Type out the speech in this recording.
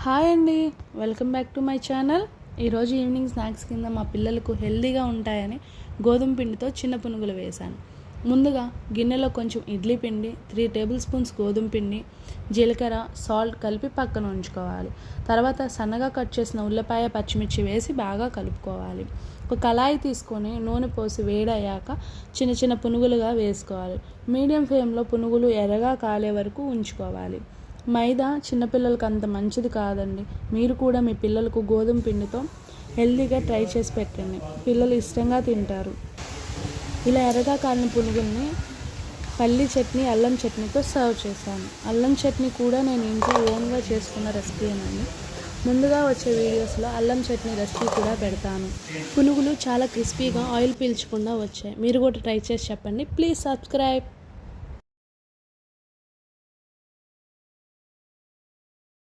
Hi అండి welcome back to my channel. ఈరోజు evening snacks కింద మా పిల్లలకు హెల్తీగా ఉంటాయని గోధుమ పిండితో చిన్న పునుగులు వేశాను. ముందుగా గిన్నెలో కొంచెం ఇడ్లీ పిండి త్రీ టేబుల్ స్పూన్స్ గోధుమ పిండి జీలకర్ర సాల్ట్ కలిపి పక్కన ఉంచుకోవాలి. తర్వాత సన్నగా కట్ చేసిన ఉల్లిపాయ పచ్చిమిర్చి వేసి బాగా కలుపుకోవాలి. ఒక కళాయి తీసుకొని నూనె పోసి వేడయ్యాక చిన్న చిన్న పునుగులుగా వేసుకోవాలి. మీడియం ఫ్లేమ్లో పునుగులు ఎర్రగా కాలే వరకు ఉంచుకోవాలి. మైదా చిన్నపిల్లలకు అంత మంచిది కాదండి. మీరు కూడా మీ పిల్లలకు గోధుమ పిండితో హెల్తీగా ట్రై చేసి పెట్టండి. పిల్లలు ఇష్టంగా తింటారు. ఇలా ఎర్రగా కాలిన పునుగుల్ని పల్లి చట్నీ అల్లం చట్నీతో సర్వ్ చేశాను. అల్లం చట్నీ కూడా నేను ఇంట్లో ఓన్గా చేసుకున్న రెసిపీనండి ముందుగా వచ్చే వీడియోస్లో అల్లం చట్నీ రెసిపీ కూడా పెడతాను. పునుగులు చాలా క్రిస్పీగా ఆయిల్ పీల్చకుండా వచ్చాయి. మీరు కూడా ట్రై చేసి చెప్పండి. Please subscribe.